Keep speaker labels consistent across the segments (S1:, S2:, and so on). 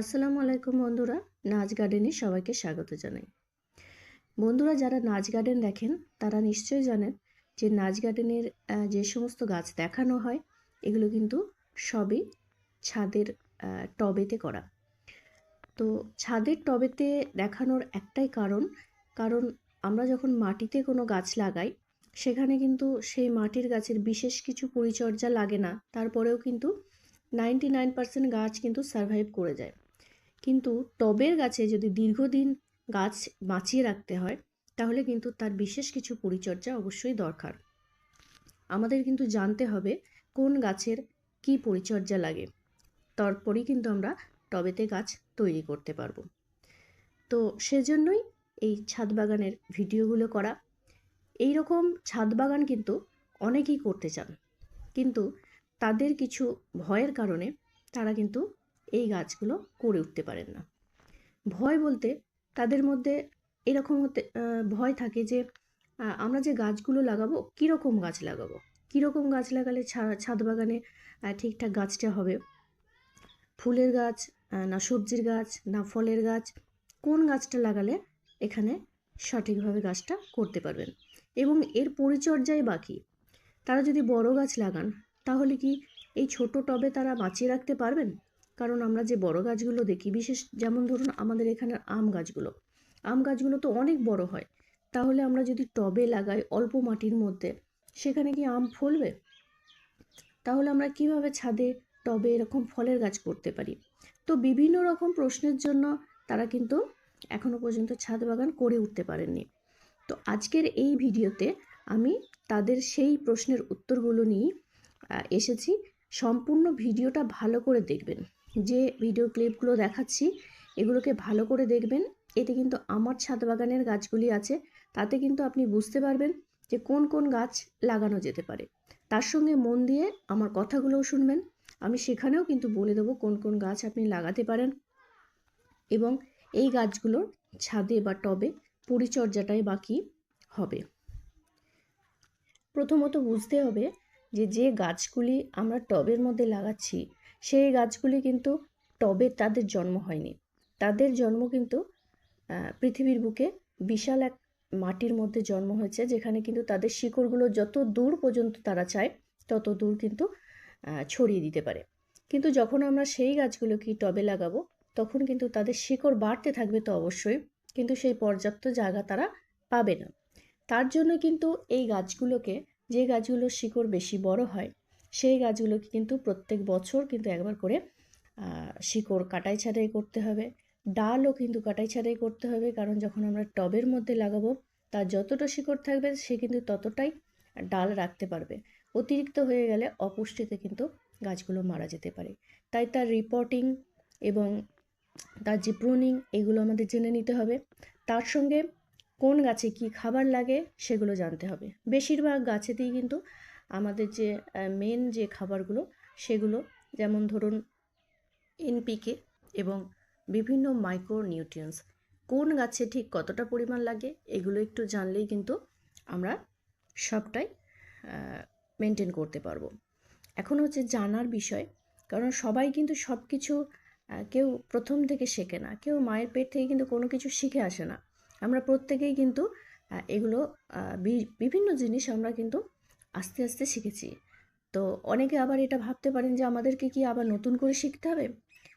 S1: আসসালামু আলাইকুম বন্ধুরা, নাচ গার্ডেনে সবাইকে স্বাগত জানাই। বন্ধুরা, যারা নাচ গার্ডেন দেখেন, তারা নিশ্চয়ই জানেন যে নাচ গার্ডেনের যে সমস্ত গাছ দেখানো হয়, এগুলো কিন্তু সবই ছাদের টবেতে করা। তো ছাদের টবেতে দেখানোর একটাই কারণ কারণ আমরা যখন মাটিতে কোনো গাছ লাগাই, সেখানে কিন্তু সেই মাটির গাছের বিশেষ কিছু পরিচর্যা লাগে না, তারপরেও কিন্তু নাইনটি নাইন পার্সেন্ট গাছ কিন্তু সারভাইভ করে যায়। কিন্তু টবের গাছে যদি দীর্ঘদিন গাছ বাঁচিয়ে রাখতে হয়, তাহলে কিন্তু তার বিশেষ কিছু পরিচর্যা অবশ্যই দরকার। আমাদের কিন্তু জানতে হবে কোন গাছের কি পরিচর্যা লাগে। তারপরেই কিন্তু আমরা টবেতে গাছ তৈরি করতে পারব। তো সেজন্যই এই ছাদ বাগানের ভিডিওগুলো করা। এই রকম ছাদ বাগান কিন্তু অনেকেই করতে চান। কিন্তু তাদের কিছু ভয়ের কারণে তারা কিন্তু এই গাছগুলো করে উঠতে পারেন না। ভয় বলতে তাদের মধ্যে এরকম হতে ভয় থাকে যে আমরা যে গাছগুলো লাগাবো, কীরকম গাছ লাগাবো? কীরকম গাছ লাগালে ছাদ বাগানে ঠিকঠাক গাছটা হবে? ফুলের গাছ না সবজির গাছ, না ফলের গাছ, কোন গাছটা লাগালে এখানে সঠিকভাবে গাছটা করতে পারবেন? এবং এর পরিচর্যাই বাকি তারা যদি বড় গাছ লাগান, তাহলে কি এই ছোট টবে তারা বাঁচিয়ে রাখতে পারবেন? কারণ আমরা যে বড় গাছগুলো দেখি, বিশেষ যেমন ধরুন আমাদের এখানে আম গাছগুলো আম গাছগুলো তো অনেক বড় হয়। তাহলে আমরা যদি টবে লাগাই অল্প মাটির মধ্যে, সেখানে কি আম ফলবে? তাহলে আমরা কীভাবে ছাদে, টবে এরকম ফলের গাছ করতে পারি? তো বিভিন্ন রকম প্রশ্নের জন্য তারা কিন্তু এখনও পর্যন্ত ছাদ বাগান করে উঠতে পারেননি। তো আজকের এই ভিডিওতে আমি তাদের সেই প্রশ্নের উত্তরগুলো নিয়ে এসেছি। সম্পূর্ণ ভিডিওটা ভালো করে দেখবেন। যে ভিডিও ক্লিপগুলো দেখাচ্ছি, এগুলোকে ভালো করে দেখবেন। এতে কিন্তু আমার ছাদ বাগানের গাছগুলি আছে, তাতে কিন্তু আপনি বুঝতে পারবেন যে কোন কোন গাছ লাগানো যেতে পারে। তার সঙ্গে মন দিয়ে আমার কথাগুলোও শুনবেন। আমি সেখানেও কিন্তু বলে দেবো কোন কোন গাছ আপনি লাগাতে পারেন এবং এই গাছগুলোর ছাদে বা টবে পরিচর্যাটাই বাকি হবে। প্রথমত বুঝতে হবে যে যে গাছগুলি আমরা টবের মধ্যে লাগাচ্ছি সেই গাছগুলি কিন্তু টবে তাদের জন্ম হয়নি। তাদের জন্ম কিন্তু পৃথিবীর বুকে বিশাল এক মাটির মধ্যে জন্ম হয়েছে, যেখানে কিন্তু তাদের শিকড়গুলো যত দূর পর্যন্ত তারা চায়, তত দূর কিন্তু ছড়িয়ে দিতে পারে। কিন্তু যখন আমরা সেই গাছগুলোকে টবে লাগাবো, তখন কিন্তু তাদের শিকড় বাড়তে থাকবে তো অবশ্যই, কিন্তু সেই পর্যাপ্ত জায়গা তারা পাবে না। তার জন্য কিন্তু এই গাছগুলোকে, যে গাছগুলোর শিকড় বেশি বড় হয় সেই গাছগুলোকে কিন্তু প্রত্যেক বছর কিন্তু একবার করে শিকড় কাটাই ছাঁটাই করতে হবে। ডালও কিন্তু কাটাই ছাঁটাই করতে হবে, কারণ যখন আমরা টবের মধ্যে লাগাবো, তার যতটা শিকড় থাকবে, সে কিন্তু ততটাই ডাল রাখতে পারবে। অতিরিক্ত হয়ে গেলে অপুষ্টিতে কিন্তু গাছগুলো মারা যেতে পারে। তাই তার রিপোর্টিং এবং তার যে প্রুনিং এগুলো আমাদের জেনে নিতে হবে। তার সঙ্গে কোন গাছে কি খাবার লাগে, সেগুলো জানতে হবে। বেশিরভাগ গাছেতেই কিন্তু আমাদের যে মেন যে খাবারগুলো, সেগুলো যেমন ধরুন এনপিকে এবং বিভিন্ন মাইক্রো নিউট্রিয়েন্টস কোন গাছে ঠিক কতটা পরিমাণ লাগে, এগুলো একটু জানলেই কিন্তু আমরা সবটাই মেনটেন করতে পারব। এখন হচ্ছে জানার বিষয়, কারণ সবাই কিন্তু সব কিছু কেউ প্রথম থেকে শেখে না, কেউ মায়ের পেট থেকে কিন্তু কোনো কিছু শিখে আসে না। আমরা প্রত্যেকেই কিন্তু এগুলো বিভিন্ন জিনিস আমরা কিন্তু আস্তে আস্তে শিখেছি। তো অনেকে আবার এটা ভাবতে পারেন যে আমাদেরকে কি আবার নতুন করে শিখতে হবে?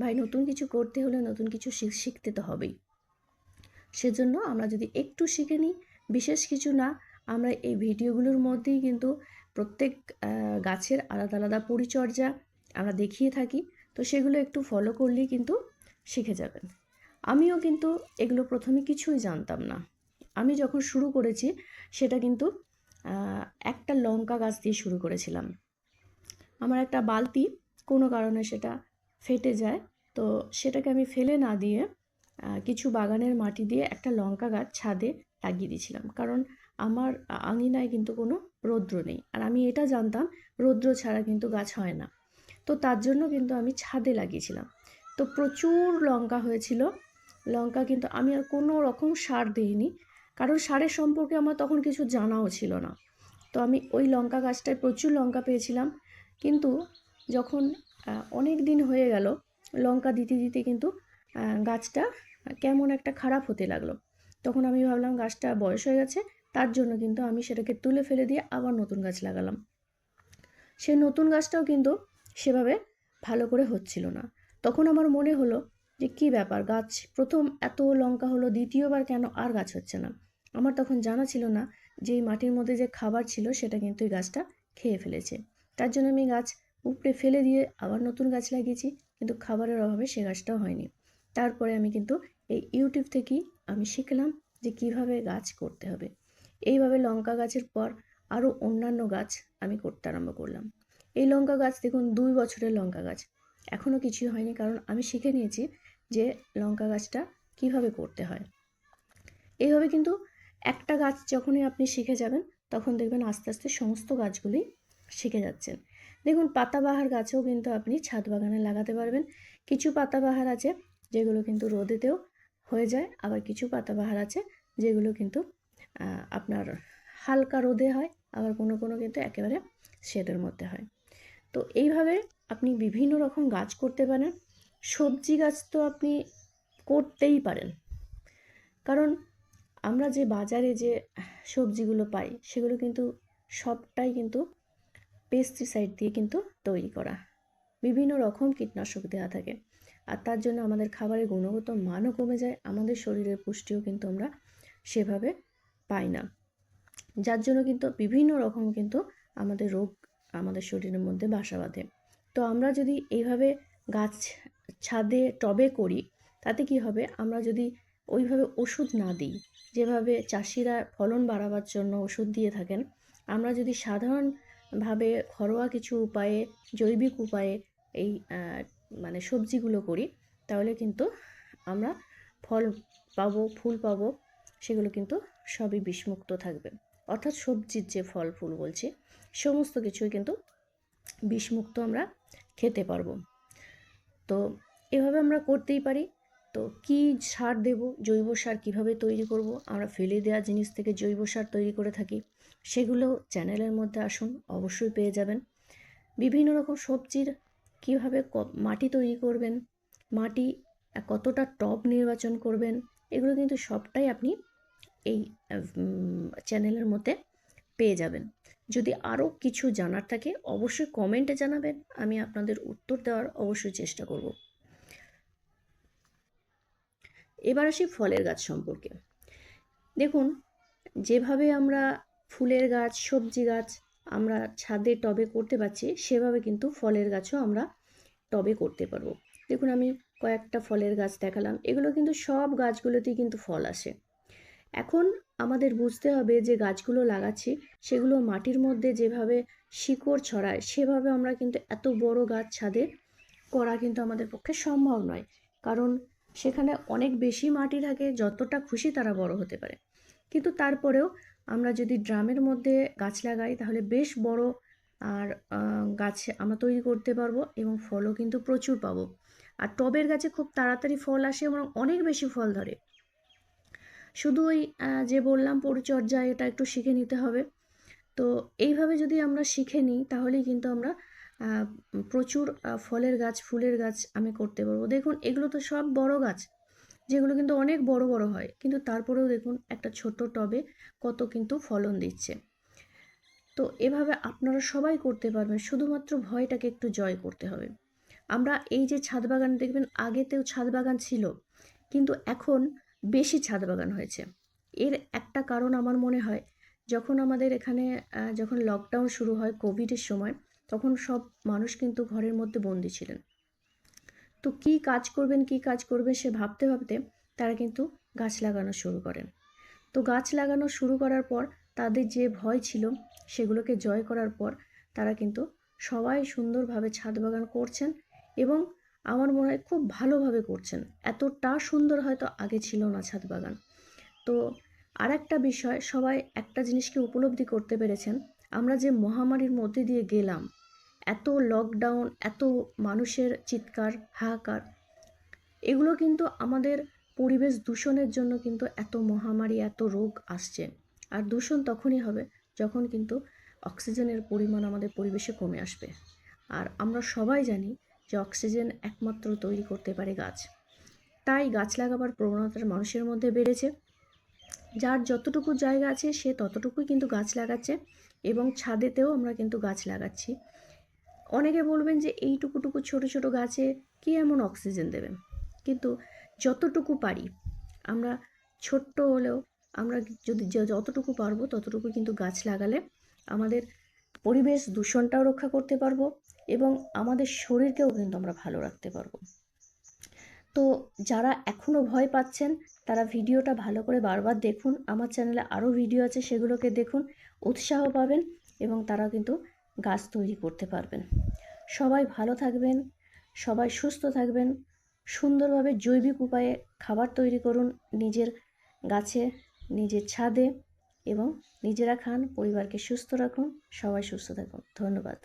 S1: ভাই, নতুন কিছু করতে হলে নতুন কিছু শিখ- শিখতে তো হবেই। সেজন্য আমরা যদি একটু শিখে নিই, বিশেষ কিছু না, আমরা এই ভিডিওগুলোর মধ্যেই কিন্তু প্রত্যেক গাছের আলাদা আলাদা পরিচর্যা আমরা দেখিয়ে থাকি। তো সেগুলো একটু ফলো করলেই কিন্তু শিখে যাবেন। আমিও কিন্তু এগুলো প্রথমে কিছুই জানতাম না। আমি যখন শুরু করেছি, সেটা কিন্তু একটা লঙ্কা গাছ দিয়ে শুরু করেছিলাম। আমার একটা বালতি, কোনো কারণে সেটা ফেটে যায়। তো সেটাকে আমি ফেলে না দিয়ে কিছু বাগানের মাটি দিয়ে একটা লঙ্কা গাছ ছাদে লাগিয়ে দিয়েছিলাম। কারণ আমার আঙিনায় কিন্তু কোনো রৌদ্র নেই। আর আমি এটা জানতাম, রৌদ্র ছাড়া কিন্তু গাছ হয় না। তো তার জন্য কিন্তু আমি ছাদে লাগিয়েছিলাম। তো প্রচুর লঙ্কা হয়েছিল। লঙ্কা কিন্তু আমি আর কোনো রকম সার দিইনি। কারণ সারের সম্পর্কে আমার তখন কিছু জানাও ছিল না। তো আমি ওই লঙ্কা গাছটায় প্রচুর লঙ্কা পেয়েছিলাম। কিন্তু যখন অনেক দিন হয়ে গেল, লঙ্কা দিতে দিতে কিন্তু গাছটা কেমন একটা খারাপ হতে লাগল। তখন আমি ভাবলাম গাছটা বয়স হয়ে গেছে, তার জন্য কিন্তু আমি সেটাকে তুলে ফেলে দিয়ে আবার নতুন গাছ লাগালাম। সেই নতুন গাছটাও কিন্তু সেভাবে ভালো করে হচ্ছিল না। তখন আমার মনে হলো যে কী ব্যাপার গাছ? প্রথম এত লঙ্কা হলো, দ্বিতীয়বার কেন আর গাছ হচ্ছে না? আমার তখন জানা ছিল না যে এই মাটির মধ্যে যে খাবার ছিল সেটা কিন্তু এই গাছটা খেয়ে ফেলেছে। তার জন্য আমি গাছ উপড়ে ফেলে দিয়ে আবার নতুন গাছ লাগিয়েছি, কিন্তু খাবারের অভাবে সে গাছটাও হয়নি। তারপরে আমি কিন্তু এই ইউটিউব থেকেই আমি শিখলাম যে কীভাবে গাছ করতে হবে। এইভাবে লঙ্কা গাছের পর আরও অন্যান্য গাছ আমি করতে আরম্ভ করলাম। এই লঙ্কা গাছ দেখুন, দুই বছরের লঙ্কা গাছ। এখনও কিছুই হয়নি, কারণ আমি শিখে নিয়েছি যে লঙ্কা গাছটা কীভাবে করতে হয়। এইভাবে কিন্তু একটা গাছ যখনই আপনি শিখে যাবেন, তখন দেখবেন আস্তে আস্তে সমস্ত গাছগুলি শিখে যাচ্ছেন। দেখুন, পাতাবাহার গাছেও কিন্তু আপনি ছাদ বাগানে লাগাতে পারবেন। কিছু পাতাবাহার আছে যেগুলো কিন্তু রোদেতেও হয়ে যায়, আবার কিছু পাতাবাহার আছে যেগুলো কিন্তু আপনার হালকা রোদে হয়, আবার কোনো কোনো কিন্তু একেবারে শেডের মধ্যে হয়। তো এইভাবে আপনি বিভিন্ন রকম গাছ করতে পারেন। সবজি গাছ তো আপনি করতেই পারেন। কারণ আমরা যে বাজারে যে সবজিগুলো পাই, সেগুলো কিন্তু সবটাই কিন্তু পেস্টিসাইড দিয়ে কিন্তু তৈরি করা। বিভিন্ন রকম কীটনাশক দেওয়া থাকে। আর তার জন্য আমাদের খাবারের গুণগত মানও কমে যায়, আমাদের শরীরের পুষ্টিও কিন্তু আমরা সেভাবে পাই না। যার জন্য কিন্তু বিভিন্ন রকম কিন্তু আমাদের রোগ আমাদের শরীরের মধ্যে বাসা বাঁধে। তো আমরা যদি এইভাবে গাছ ছাদে টবে করি, তাতে কি হবে? আমরা যদি ওইভাবে ওষুধ না দিই, যেভাবে চাষিরা ফলন বাড়াবার জন্য ওষুধ দিয়ে থাকেন, আমরা যদি সাধারণভাবে ঘরোয়া কিছু উপায়ে, জৈবিক উপায়ে এই মানে সবজিগুলো করি, তাহলে কিন্তু আমরা ফল পাবো, ফুল পাবো, সেগুলো কিন্তু সবই বিষমুক্ত থাকবে। অর্থাৎ সবজির যে ফল ফুল বলছি, সমস্ত কিছুই কিন্তু বিষমুক্ত আমরা খেতে পারব। তো এভাবে আমরা করতেই পারি। তো কি সার দেব? জৈব সার কীভাবে তৈরি করব? আমরা ফেলে দেওয়া জিনিস থেকে জৈব সার তৈরি করে থাকি, সেগুলো চ্যানেলের মধ্যে আসুন, অবশ্যই পেয়ে যাবেন। বিভিন্ন রকম সবজির কীভাবে মাটি তৈরি করবেন, মাটি কতটা টব নির্বাচন করবেন, এগুলো কিন্তু সবটাই আপনি এই চ্যানেলের মধ্যে পেয়ে যাবেন। যদি আরও কিছু জানার থাকে, অবশ্যই কমেন্টে জানাবেন। আমি আপনাদের উত্তর দেওয়ার অবশ্যই চেষ্টা করব। এবার আসি ফলের গাছ সম্পর্কে। দেখুন, যেভাবে আমরা ফুলের গাছ, সবজি গাছ আমরা ছাদে টবে করতে পারছি, সেভাবে কিন্তু ফলের গাছও আমরা টবে করতে পারব। দেখুন, আমি কয়েকটা ফলের গাছ দেখালাম। এগুলো কিন্তু সব গাছগুলোতেই কিন্তু ফল আসে। এখন আমাদের বুঝতে হবে যে গাছগুলো লাগাচ্ছি, সেগুলো মাটির মধ্যে যেভাবে শিকড় ছড়ায়, সেভাবে আমরা কিন্তু এত বড় গাছ ছাদে করা কিন্তু আমাদের পক্ষে সম্ভব নয়। কারণ সেখানে অনেক বেশি মাটি থাকে, যতটা খুশি তারা বড় হতে পারে। কিন্তু তারপরেও আমরা যদি ড্রামের মধ্যে গাছ লাগাই, তাহলে বেশ বড় আর গাছ আমরা তৈরি করতে পারব এবং ফলও কিন্তু প্রচুর পাবো। আর টবের গাছে খুব তাড়াতাড়ি ফল আসে এবং অনেক বেশি ফল ধরে। শুধু ওই যে বললাম পরিচর্যা এটা একটু শিখে নিতে হবে। তো এইভাবে যদি আমরা শিখে নিই, তাহলেই কিন্তু আমরা প্রচুর ফলের গাছ, ফুলের গাছ আমি করতে পারব। দেখুন, এগুলো তো সব বড় গাছ, যেগুলো কিন্তু অনেক বড় বড় হয়। কিন্তু তারপরেও দেখুন, একটা ছোট টবে কত কিন্তু ফলন দিচ্ছে। তো এভাবে আপনারা সবাই করতে পারবেন, শুধুমাত্র ভয়টাকে একটু জয় করতে হবে। আমরা এই যে ছাদ বাগান, দেখবেন আগেতেও ছাদ বাগান ছিল, কিন্তু এখন বেশি ছাদ বাগান হয়েছে। এর একটা কারণ আমার মনে হয়, যখন আমাদের এখানে যখন লকডাউন শুরু হয় কোভিডের সময়, তখন সব মানুষ কিন্তু ঘরের মধ্যে বন্দি ছিলেন। তো কী কাজ করবেন, কী কাজ করবেন সে ভাবতে ভাবতে তারা কিন্তু গাছ লাগানো শুরু করেন। তো গাছ লাগানো শুরু করার পর তাদের যে ভয় ছিল সেগুলোকে জয় করার পর তারা কিন্তু সবাই সুন্দরভাবে ছাদ বাগান করছেন এবং আমার মনে হয় খুব ভালোভাবে করছেন। এতটা সুন্দর হয়তো আগে ছিল না ছাদ বাগান। তো আর একটা বিষয়, সবাই একটা জিনিসকে উপলব্ধি করতে পেরেছেন। আমরা যে মহামারীর মধ্যে দিয়ে গেলাম, এত লকডাউন এত মানুষের চিৎকার, হাহাকার, এগুলো কিন্তু আমাদের পরিবেশ দূষণের জন্য কিন্তু এত মহামারী, এত রোগ আসছে। আর দূষণ তখনই হবে যখন কিন্তু অক্সিজেনের পরিমাণ আমাদের পরিবেশে কমে আসবে। আর আমরা সবাই জানি যে অক্সিজেন একমাত্র তৈরি করতে পারে গাছ। তাই গাছ লাগাবার প্রবণতাটা মানুষের মধ্যে বেড়েছে। যার যতটুকু জায়গা আছে, সে ততটুকুই কিন্তু গাছ লাগাচ্ছে এবং ছাদেতেও আমরা কিন্তু গাছ লাগাচ্ছি। অনেকে বলবেন যে এইটুকুটুকু ছোট ছোট গাছে কী এমন অক্সিজেন দেবে? কিন্তু যতটুকু পারি, আমরা ছোট্ট হলেও আমরা যদি যতটুকু পারব ততটুকু কিন্তু গাছ লাগালে আমাদের পরিবেশ দূষণটাও রক্ষা করতে পারব। এবং আমাদের শরীরকেও কিন্তু আমরা ভালো রাখতে পারব। তো যারা এখনও ভয় পাচ্ছেন, তারা ভিডিওটা ভালো করে বারবার দেখুন। আমার চ্যানেলে আরও ভিডিও আছে, সেগুলোকে দেখুন, উৎসাহ পাবেন এবং তারা কিন্তু গাছ তৈরি করতে পারবেন। সবাই ভালো থাকবেন, সবাই সুস্থ থাকবেন, সুন্দরভাবে জৈবিক উপায়ে খাবার তৈরি করুন নিজের গাছে, নিজের ছাদে এবং নিজেরা খান, পরিবারকে সুস্থ রাখুন, সবাই সুস্থ থাকুন। ধন্যবাদ।